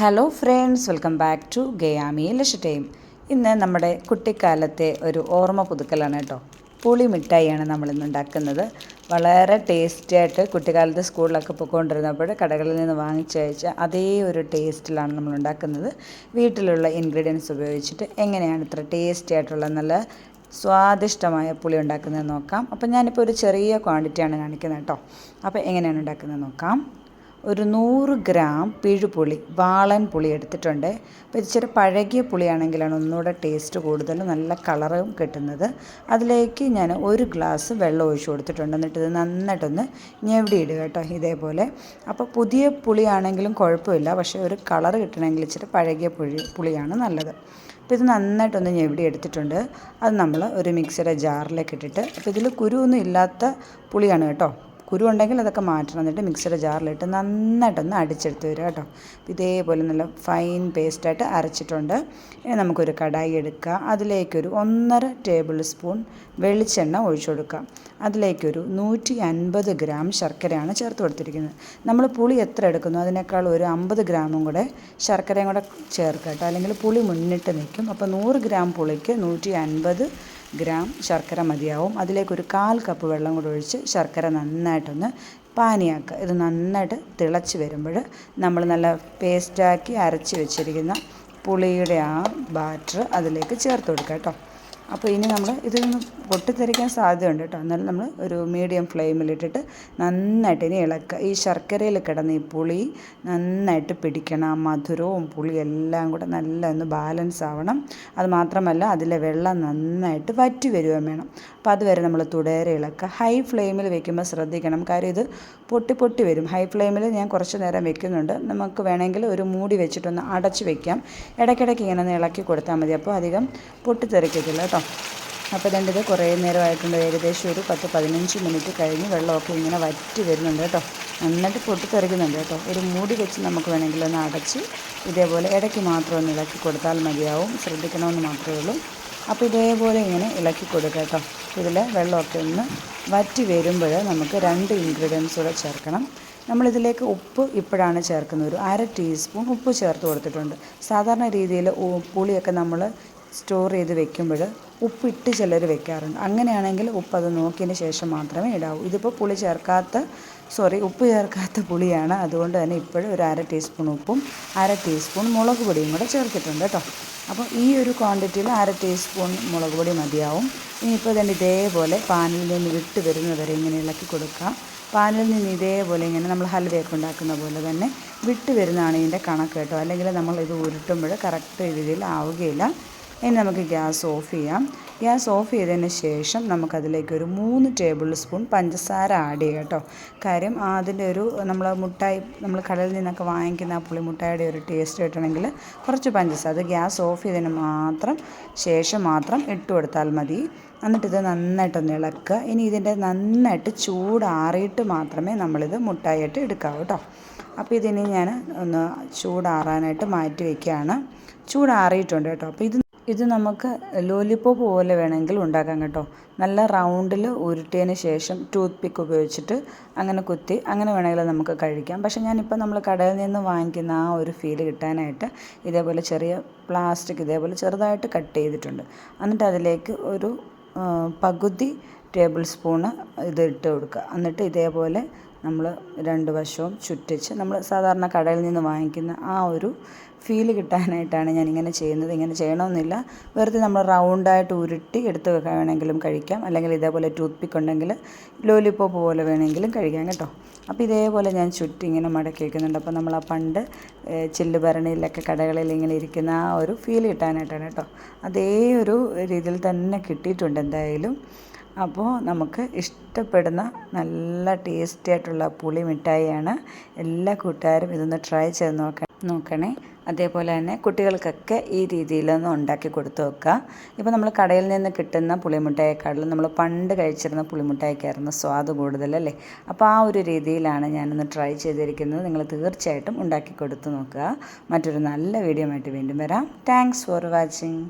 Hello friends welcome back to ഗയാമി ലക്ഷട്ടേം ഇന്ന് നമ്മുടെ കുട്ടിക്കാലത്തെ ഒരു ഓർമ്മ പുതുക്കലാണ് കേട്ടോ. പുളി മിഠായിയാണ് നമ്മളിന്ന് ഉണ്ടാക്കുന്നത്. വളരെ ടേസ്റ്റി ആയിട്ട് കുട്ടിക്കാലത്ത് സ്കൂളിലൊക്കെ പോയിക്കൊണ്ടിരുന്നപ്പോൾ കടകളിൽ നിന്ന് വാങ്ങിച്ചയച്ച അതേ ഒരു ടേസ്റ്റിലാണ് നമ്മൾ ഉണ്ടാക്കുന്നത്. വീട്ടിലുള്ള ഇൻഗ്രീഡിയൻസ് ഉപയോഗിച്ചിട്ട് എങ്ങനെയാണ് ഇത്ര ടേസ്റ്റി ആയിട്ടുള്ള നല്ല സ്വാദിഷ്ടമായ പുളി ഉണ്ടാക്കുന്നത് നോക്കാം. അപ്പം ഞാനിപ്പോൾ ഒരു ചെറിയ ക്വാണ്ടിറ്റിയാണ് കാണിക്കുന്നത് കേട്ടോ. അപ്പോൾ എങ്ങനെയാണ് ഉണ്ടാക്കുന്നത് നോക്കാം. ഒരു നൂറ് ഗ്രാം പിഴുപുളി വാളൻ പുളി എടുത്തിട്ടുണ്ട്. അപ്പോൾ ഇച്ചിരി പഴകിയ പുളിയാണെങ്കിലാണ് ഒന്നുകൂടെ ടേസ്റ്റ് കൂടുതൽ നല്ല കളറും കിട്ടുന്നത്. അതിലേക്ക് ഞാൻ ഒരു ഗ്ലാസ് വെള്ളം ഒഴിച്ചു കൊടുത്തിട്ടുണ്ട്. എന്നിട്ട് ഇത് നന്നായിട്ടൊന്ന് ഞെവിടിയിടുക കേട്ടോ ഇതേപോലെ. അപ്പോൾ പുതിയ പുളിയാണെങ്കിലും കുഴപ്പമില്ല. പക്ഷേ ഒരു കളർ കിട്ടണമെങ്കിൽ ഇച്ചിരി പഴകിയ പുളി പുളിയാണ് നല്ലത്. അപ്പോൾ ഇത് നന്നായിട്ടൊന്ന് ഞെവിടി എടുത്തിട്ടുണ്ട്. അത് നമ്മൾ ഒരു മിക്സിയുടെ ജാറിലേക്ക് ഇട്ടിട്ട് അപ്പോൾ ഇതിൽ കുരുവൊന്നും ഇല്ലാത്ത പുളിയാണ് കേട്ടോ. കുരു ഉണ്ടെങ്കിൽ അതൊക്കെ മാറ്റണം. എന്നിട്ട് മിക്സിയുടെ ജാറിലിട്ട് നന്നായിട്ടൊന്ന് അടിച്ചെടുത്ത് വരിക കേട്ടോ. ഇതേപോലെ നല്ല ഫൈൻ പേസ്റ്റായിട്ട് അരച്ചിട്ടുണ്ട്. ഇനി നമുക്കൊരു കടായി എടുക്കുക അതിലേക്കൊരു ഒന്നര ടേബിൾ സ്പൂൺ വെളിച്ചെണ്ണ ഒഴിച്ചു കൊടുക്കുക അതിലേക്കൊരു നൂറ്റി അൻപത് ഗ്രാം ശർക്കരയാണ് ചേർത്ത് കൊടുത്തിരിക്കുന്നത്. നമ്മൾ പുളി എത്ര എടുക്കുന്നു? അതിനേക്കാൾ ഒരു അമ്പത് ഗ്രാമും കൂടെ ശർക്കരയും കൂടെ ചേർക്കുക കേട്ടോ. അല്ലെങ്കിൽ പുളി മുന്നിട്ട് നിൽക്കും. അപ്പോൾ നൂറ് ഗ്രാം പുളിക്ക് നൂറ്റി അൻപത് ഗ്രാം ശർക്കര മതിയാവും. അതിലേക്കൊരു കാൽ കപ്പ് വെള്ളം കൂടെ ഒഴിച്ച് ശർക്കര നന്നായിട്ടൊന്ന് പാനിയാക്കുക. ഇത് നന്നായിട്ട് തിളച്ച് വരുമ്പോൾ നമ്മൾ നല്ല പേസ്റ്റാക്കി അരച്ച് വെച്ചിരിക്കുന്ന പുളിയുടെ ആ ബാറ്റർ അതിലേക്ക് ചേർത്ത് കൊടുക്കുക കേട്ടോ. അപ്പോൾ ഇനി നമ്മൾ ഇതിൽ നിന്ന് പൊട്ടിത്തെറിക്കാൻ സാധ്യതയുണ്ട് കേട്ടോ. എന്നാലും നമ്മൾ ഒരു മീഡിയം ഫ്ലെയിമിലിട്ടിട്ട് നന്നായിട്ട് ഇനി ഇളക്കുക. ഈ ശർക്കരയിൽ കിടന്ന് ഈ പുളി നന്നായിട്ട് പിടിക്കണം. മധുരവും പുളി എല്ലാം കൂടെ നല്ല ഒന്ന് ബാലൻസ് ആവണം. അത് മാത്രമല്ല അതിലെ വെള്ളം നന്നായിട്ട് വറ്റി വരുവാൻ വേണം. അപ്പോൾ അതുവരെ നമ്മൾ തുടരെ ഇളക്കുക ഹൈ ഫ്ലെയിമിൽ വെക്കുമ്പോൾ ശ്രദ്ധിക്കണം. കാര്യം ഇത് പൊട്ടി പൊട്ടി വരും. ഹൈ ഫ്ലെയിമിൽ ഞാൻ കുറച്ച് നേരം വെക്കുന്നുണ്ട്. നമുക്ക് വേണമെങ്കിൽ ഒരു മൂടി വെച്ചിട്ടൊന്ന് അടച്ച് വെക്കാം. ഇടയ്ക്കിടയ്ക്ക് ഇങ്ങനെ ഒന്ന് ഇളക്കി കൊടുത്താൽ മതി. അപ്പോൾ അധികം പൊട്ടിത്തെറിക്കത്തില്ല കേട്ടോ. അപ്പോൾ രണ്ടിത് കുറേ നേരമായിട്ടുണ്ട്. ഏകദേശം ഒരു പത്ത് പതിനഞ്ച് മിനിറ്റ് കഴിഞ്ഞ് വെള്ളമൊക്കെ ഇങ്ങനെ വറ്റി വരുന്നുണ്ട് കേട്ടോ. നന്നായിട്ട് പൊട്ടിത്തെറിക്കുന്നുണ്ട് കേട്ടോ. ഒരു മൂടി വെച്ച് നമുക്ക് വേണമെങ്കിൽ ഒന്ന് അടച്ച് ഇതേപോലെ ഇടയ്ക്ക് മാത്രം ഒന്ന് ഇളക്കി കൊടുത്താൽ മതിയാവും. ശ്രദ്ധിക്കണമെന്ന് മാത്രമേ ഉള്ളൂ. അപ്പോൾ ഇതേപോലെ ഇങ്ങനെ ഇളക്കി കൊടുക്കുക കേട്ടോ. ഇതിൽ വെള്ളമൊക്കെ ഒന്ന് വറ്റി വരുമ്പോൾ നമുക്ക് രണ്ട് ഇൻഗ്രീഡിയൻസ് കൂടെ ചേർക്കണം. നമ്മളിതിലേക്ക് ഉപ്പ് ഇപ്പോഴാണ് ചേർക്കുന്നത്. ഒരു അര ടീസ്പൂൺ ഉപ്പ് ചേർത്ത് കൊടുത്തിട്ടുണ്ട്. സാധാരണ രീതിയിൽ പുളിയൊക്കെ നമ്മൾ സ്റ്റോർ ചെയ്ത് വെക്കുമ്പോൾ ഉപ്പിട്ട് ചിലർ വെക്കാറുണ്ട്. അങ്ങനെയാണെങ്കിൽ ഉപ്പ് അത് നോക്കിയതിന് ശേഷം മാത്രമേ ഇടാവൂ. ഇതിപ്പോൾ പുളി ചേർക്കാത്ത സോറി ഉപ്പ് ചേർക്കാത്ത പുളിയാണ്. അതുകൊണ്ട് തന്നെ ഇപ്പോഴും ഒരു അര ടീസ്പൂൺ ഉപ്പും അര ടീസ്പൂൺ മുളക് പൊടിയും കൂടെ ചേർത്തിട്ടുണ്ട് കേട്ടോ. അപ്പോൾ ഈ ഒരു ക്വാണ്ടിറ്റിയിൽ അര ടീസ്പൂൺ മുളക് പൊടി മതിയാവും. ഇനിയിപ്പോൾ തന്നെ ഇതേപോലെ പാനിൽ നിന്ന് വിട്ട് വരുന്നവരെ ഇങ്ങനെ ഇളക്കി കൊടുക്കാം. പാനിൽ നിന്ന് ഇതേപോലെ ഇങ്ങനെ നമ്മൾ ഹൽവയൊക്കെ ഉണ്ടാക്കുന്ന പോലെ തന്നെ വിട്ട് വരുന്നതാണ് ഇതിന്റെ കണക്ക് കേട്ടോ. അല്ലെങ്കിൽ നമ്മൾ ഇത് ഉരുട്ടുമ്പോൾ കറക്റ്റ് രീതിയിൽ ആവുകയില്ല. ഇനി നമുക്ക് ഗ്യാസ് ഓഫ് ചെയ്യാം. ഗ്യാസ് ഓഫ് ചെയ്തതിന് ശേഷം നമുക്കതിലേക്ക് ഒരു മൂന്ന് ടേബിൾ സ്പൂൺ പഞ്ചസാര ആഡ് ചെയ്യാം കേട്ടോ. കാര്യം അതിന്റെ ഒരു നമ്മൾ മുട്ടായി നമ്മൾ കടലിൽ നിന്നൊക്കെ വാങ്ങിക്കുന്ന ആ പുളിമുട്ടായുടെ ഒരു ടേസ്റ്റ് കിട്ടണമെങ്കിൽ കുറച്ച് പഞ്ചസാര അത് ഗ്യാസ് ഓഫ് ചെയ്തതിന് മാത്രം ശേഷം മാത്രം ഇട്ട് കൊടുത്താൽ മതി. എന്നിട്ടിത് നന്നായിട്ടൊന്ന് ഇളക്കുക. ഇനി ഇതിന്റെ നന്നായിട്ട് ചൂടാറിയിട്ട് മാത്രമേ നമ്മളിത് മുട്ടായിട്ട് എടുക്കാവൂ കേട്ടോ. അപ്പോൾ ഇതിനെ ഞാൻ ഒന്ന് ചൂടാറാനായിട്ട് മാറ്റി വയ്ക്കുകയാണ്. ചൂടാറിയിട്ടുണ്ട് കേട്ടോ. അപ്പോൾ ഇത് ഇത് നമുക്ക് ലോലിപ്പോപ്പ് പോലെ വേണമെങ്കിൽ ഉണ്ടാക്കാം കേട്ടോ. നല്ല റൗണ്ടിൽ ഉരുട്ടിയതിന് ശേഷം ടൂത്ത് പിക്ക് ഉപയോഗിച്ചിട്ട് അങ്ങനെ കുത്തി അങ്ങനെ വേണമെങ്കിൽ നമുക്ക് കഴിക്കാം. പക്ഷേ ഞാനിപ്പോൾ നമ്മൾ കടയിൽ നിന്ന് വാങ്ങിക്കുന്ന ആ ഒരു ഫീൽ കിട്ടാനായിട്ട് ഇതേപോലെ ചെറിയ പ്ലാസ്റ്റിക് ഇതേപോലെ ചെറുതായിട്ട് കട്ട് ചെയ്തിട്ടുണ്ട്. എന്നിട്ട് അതിലേക്ക് ഒരു പകുതി ടേബിൾ സ്പൂണ് ഇത് ഇട്ട് കൊടുക്കുക. എന്നിട്ട് ഇതേപോലെ നമ്മൾ രണ്ട് വശവും ചുറ്റിച്ച് നമ്മൾ സാധാരണ കടയിൽ നിന്ന് വാങ്ങിക്കുന്ന ആ ഒരു ഫീൽ കിട്ടാനായിട്ടാണ് ഞാൻ ഇങ്ങനെ ചെയ്യുന്നത്. ഇങ്ങനെ ചെയ്യണമെന്നില്ല. വെറുതെ നമ്മൾ റൗണ്ടായിട്ട് ഉരുട്ടി എടുത്ത് വേണമെങ്കിലും കഴിക്കാം. അല്ലെങ്കിൽ ഇതേപോലെ ടൂത്ത് പിക്ക് ഉണ്ടെങ്കിൽ ലോലിപ്പോപ്പ് പോലെ വേണമെങ്കിലും കഴിക്കാം കേട്ടോ. അപ്പോൾ ഇതേപോലെ ഞാൻ ചുറ്റി ഇങ്ങനെ മടക്കി വയ്ക്കുന്നുണ്ട് അപ്പോൾ നമ്മൾ ആ പണ്ട് ചില്ല് ഭരണിയിലൊക്കെ കടകളിൽ ഇങ്ങനെ ഇരിക്കുന്ന ആ ഒരു ഫീൽ കിട്ടാനായിട്ടാണ് കേട്ടോ. അതേ ഒരു രീതിയിൽ തന്നെ കിട്ടിയിട്ടുണ്ട് എന്തായാലും. അപ്പോൾ നമുക്ക് ഇഷ്ടപ്പെടുന്ന നല്ല ടേസ്റ്റി ആയിട്ടുള്ള പുളി മിഠായിയാണ് എല്ലാ കൂട്ടുകാരും ഇതൊന്ന് ട്രൈ ചെയ്ത് നോക്ക നോക്കണേ. അതേപോലെ തന്നെ കുട്ടികൾക്കൊക്കെ ഈ രീതിയിലൊന്ന് ഉണ്ടാക്കി കൊടുത്തു വെക്കുക ഇപ്പോൾ നമ്മൾ കടയിൽ നിന്ന് കിട്ടുന്ന പുളിമുട്ടായേക്കാളും നമ്മൾ പണ്ട് കഴിച്ചിരുന്ന പുളിമുട്ടായിക്കായിരുന്നു സ്വാദ് കൂടുതലല്ലേ അപ്പോൾ ആ ഒരു രീതിയിലാണ് ഞാനൊന്ന് ട്രൈ ചെയ്തിരിക്കുന്നത്. നിങ്ങൾ തീർച്ചയായിട്ടും ഉണ്ടാക്കി കൊടുത്തു നോക്കുക. മറ്റൊരു നല്ല വീഡിയോ ആയിട്ട് വീണ്ടും വരാം. Thanks for watching